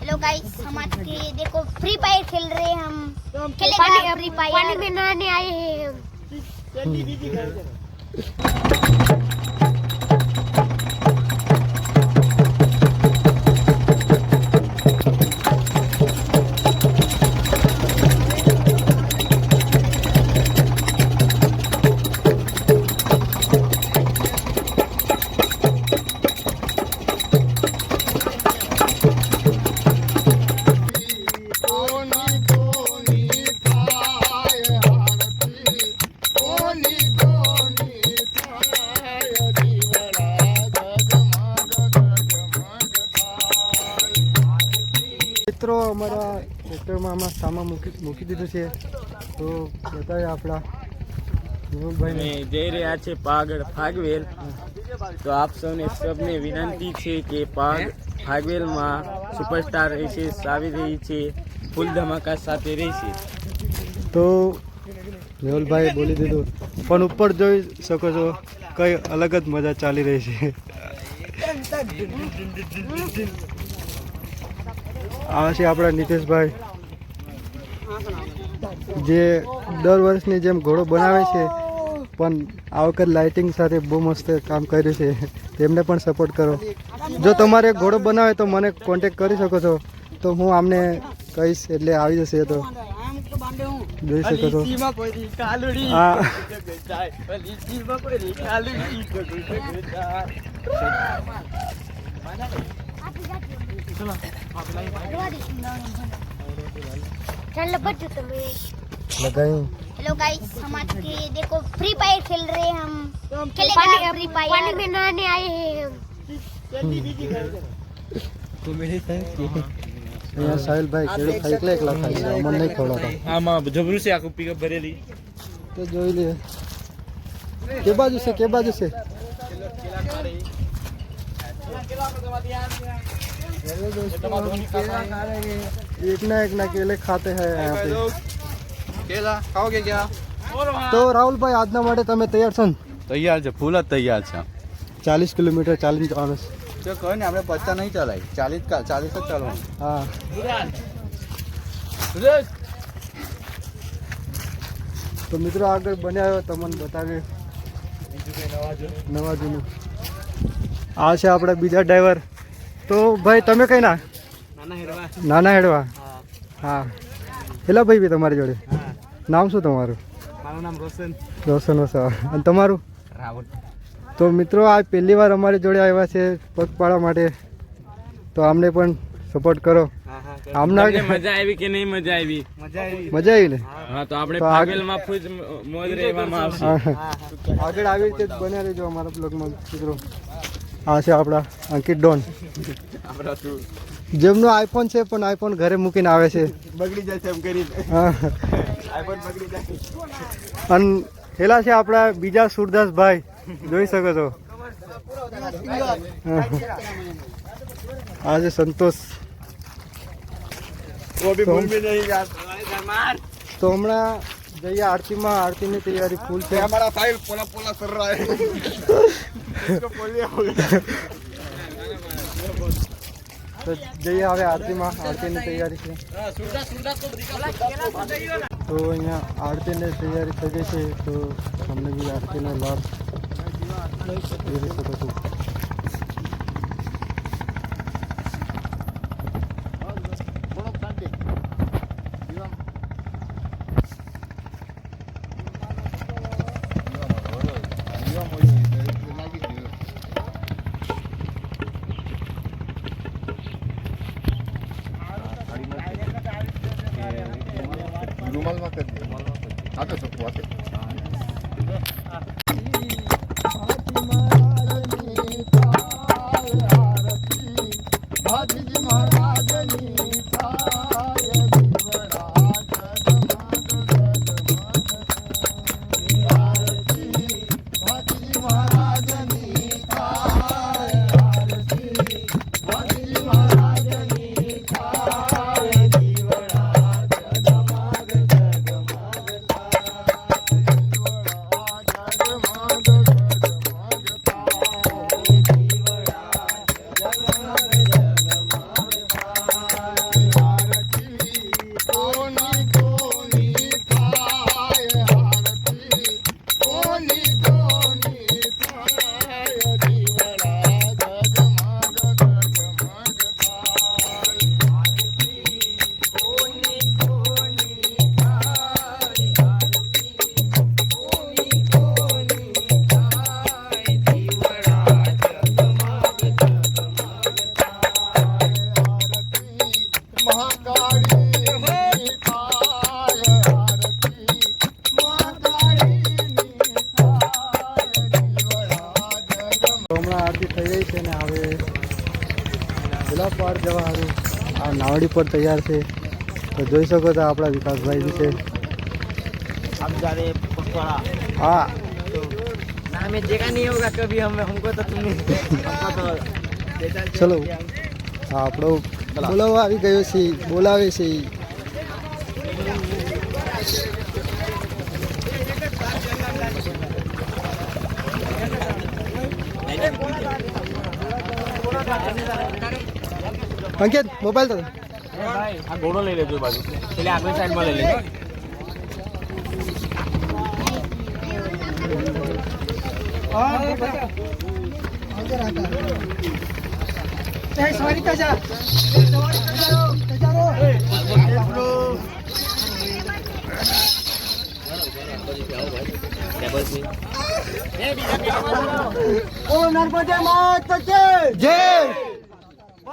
Hello guys हम आज के देखो फ्री फायर खेल रहे हैं हम। खेलेगा फ्री फायर पानी में नहाने आए हैं મિત્રો અમારા ટ્રેક્ટરમાં આમાં સામાન મૂકી મૂકી દીધું છે. તો બતાવે આપણા જઈ રહ્યા છે પાગળ ફાગવેલ. તો આપ સૌને સૌને વિનંતી છે કે પાગ ફાગવેલમાં સુપરસ્ટાર રેસીસ આવી રહી છે ફૂલ ધમાકા સાથે રહેશે. તો મેહુલભાઈ બોલી દીધું પણ ઉપર જોઈ શકો છો કઈ અલગ જ મજા ચાલી રહી છે. આ છે આપણા નીતેશભાઈ. જે દર વર્ષની જેમ ઘોડો બનાવે છે, પણ આ વખત લાઇટિંગ સાથે બહુ મસ્ત કામ કર્યું છે. તેમને પણ સપોર્ટ કરો. જો તમારે ઘોડો બનાવે તો મને કોન્ટેક કરી શકો છો. તો હું આમને કહીશ એટલે આવી જશે તો. જોઈ શકો છો. હા ચલો हेलो गाइस हम आज के देखो फ्री फायर खेल रहे हैं हम खेलेगा फ्री फायर पानी में नहाने आए हैं हम અહીંયા સાહિલભાઈ ખેડૂત ખાઈ એકલા એકલા ખાય છે અમને નહીં ખવડાવતા આમાં જબરું છે આખું પિકઅપ ભરેલી તો જોઈ લઈએ કે બાજુ છે કે બાજુ છે हेलो दोस्तों हम केला खा रहे हैं एक ना एक ना केले खाते हैं यहाँ पे કેલા ખાઓગે क्या તો રાહુલભાઈ આજના માટે તમે તૈયાર છો ને તૈયાર છે ફૂલ જ તૈયાર છે ચાલીસ કિલોમીટર ચાલીને જવાનું છે તો કહે ને આપણે પત્તા નહીં ચલાય ચાલીસ કા ચાલીસ જ ચાલવાનું હા તો મિત્રો આગળ બન્યા આવ્યો તમને બતાવીએ નવા જૂનું આ છે આપણા બીજા ડ્રાઈવર તો ભાઈ તમે કઈ ના? નાના હેડવા. હા. પેલા ભાઈ બી તમારી જોડે? નામ શું તમારું? મારું નામ રોશન. રોશન વસાવા. અને તમારું? રાવલ તો મિત્રો આ પહેલી વાર અમારી જોડે આવ્યા છે પગપાળા માટે. તો આમને પણ સપોર્ટ કરો. આમના મજા આવી કે નહીં મજા આવી? મજા આવી. મજા આવી ને? હા. તો આપણે તો આગ- ફાગવેલમાં મોજ રહેવામાં આવશે. આગળ આવી રીતે બને બન્યા રહેજો અમારા બ્લોગમાં મિત્રો. આ છે આપણા અંકિત ડોન. જેમનો આઈફોન છે પણ આઈફોન ઘરે મૂકીને આવે છે. બગડી જાય છે એમ કરીને. આઈફોન બગડી જાય. અને પેલા છે આપણા બીજા સુરદાસભાઈ. જોઈ શકો છો. આ છે સંતોષ. તો હમણાં જઈએ આરતીમાં આરતીની તૈયારી ફૂલ છે हमारा फाइल पोला पोला कर रहा है इसको पोलियो हो गया તો જઈએ હવે આરતીમાં આરતીની તૈયારી છે તો અહીંયા આરતીની તૈયારી થઈ ગઈ છે તો તમને બી આરતીનો લાભ લઈ શકો છો રૂમાલમાં કરી દે હા તો છોકરો આપે જવા સારું આ નાવડી પર તૈયાર છે. તો જોઈ શકો તો આપણા વિકાસભાઈ વિશે હા. ચલો. આપણો બોલાવવા આવી ગયો છે. બોલાવે છે. અંકિત મોબાઈલ તો આ ઘોડો લઈ લેજો બાજુ એટલે આગળ સાઈડમાં લઈ લેજો જય.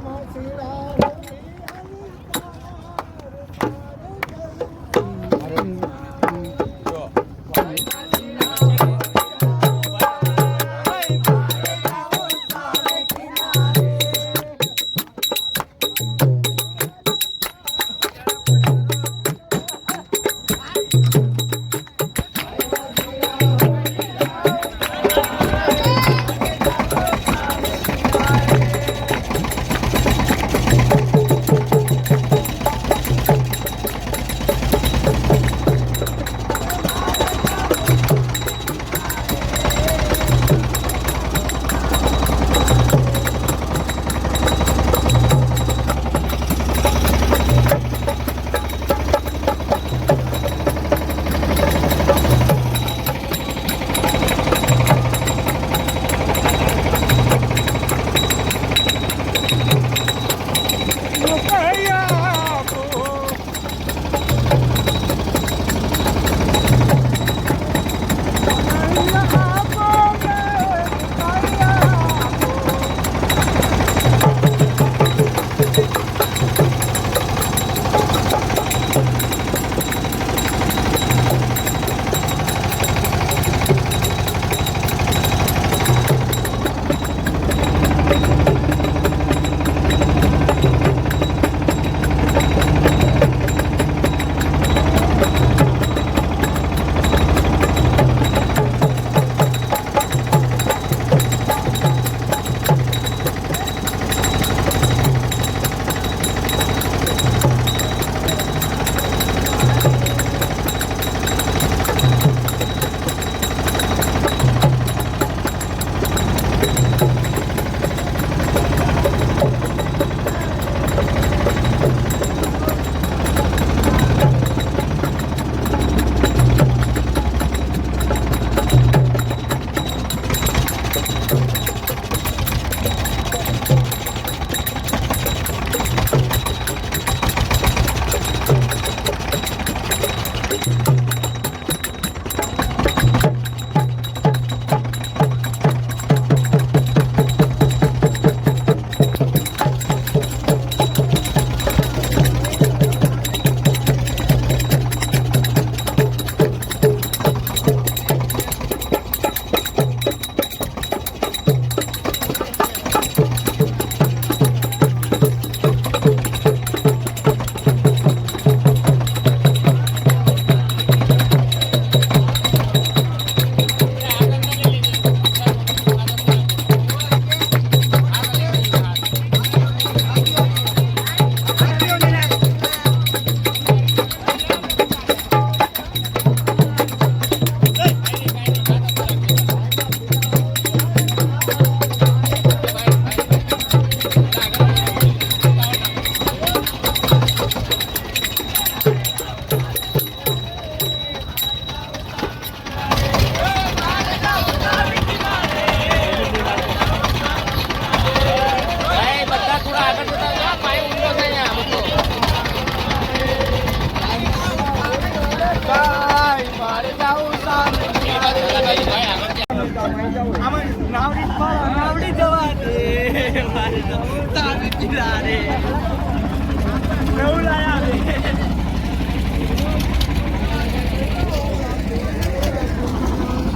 come on, see you.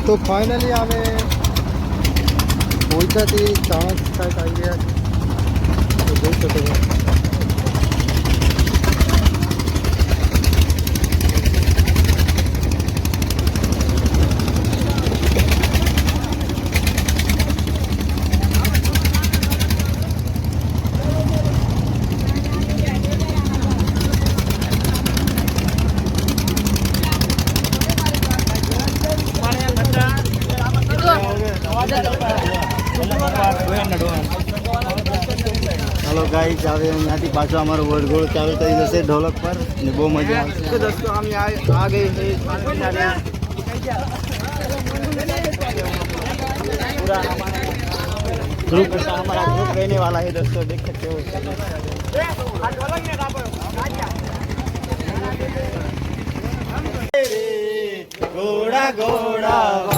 તો ફાઇનલી અમે પહોંચ્યાથી ચાણસ સાઈડ આવી ગયા છે જોઈ શકો છો. હવે અહીંયાથી પાછો અમારો વરઘોડો ચાલુ થઈ જશે ઢોલક પર ને બહુ મજા આવશે तो दोस्तों हम यहाँ आ गए हैं खाना खाने पूरा ग्रुप हमारा ग्रुप रहने वाला है दोस्तों देख सकते हो ઘોડા ઘોડા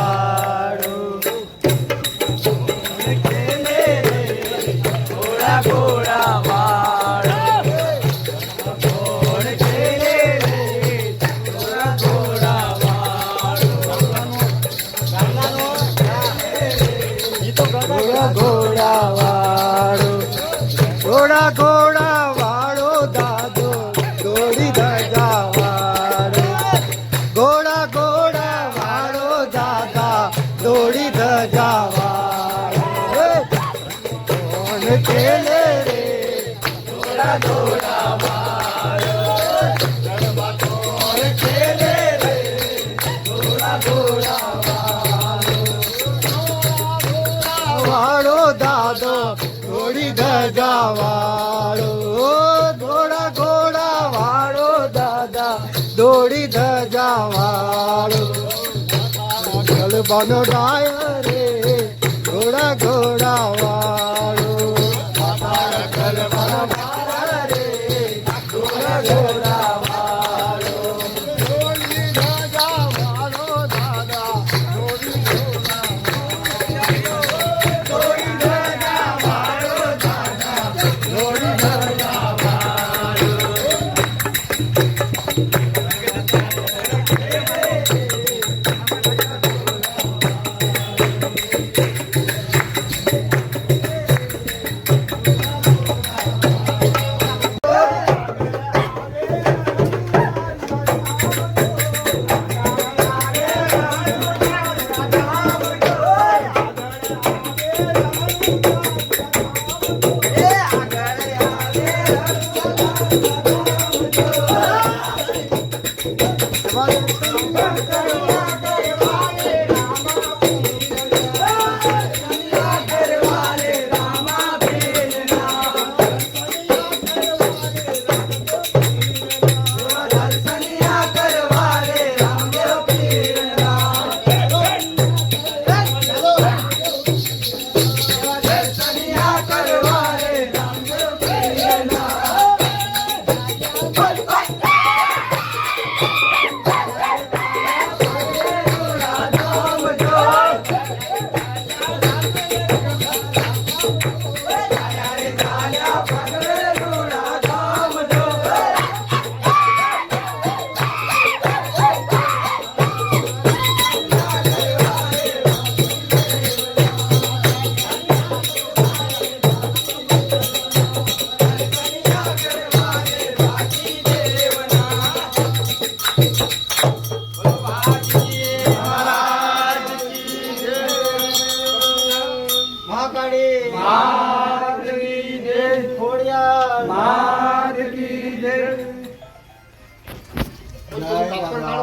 বনরায়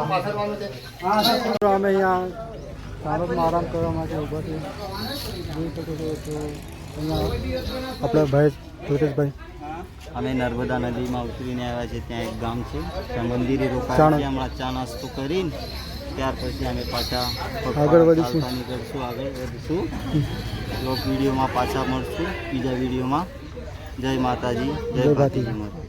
અમે અહીંયા સારદમાં આરામ કરવા માટે ઊભા છીએ. જોઈ શકો છો તો અહીંયા આપણા ભાઈ સુરેશભાઈ અમે નર્મદા નદીમાં ઉતરીને આવ્યા છે ત્યાં એક ગામ છે. ત્યાં મંદિરે રોકાયા છે હમણાં ચા નાસ્તો કરીને. ત્યાર પછી અમે પાછા આગળ વધીશું. નીકળશું આગળ વધીશું. બ્લોગ વિડીયોમાં પાછા મળશું બીજા વિડીયોમાં. જય માતાજી જય ભાતીજી. ભાતીજી માતા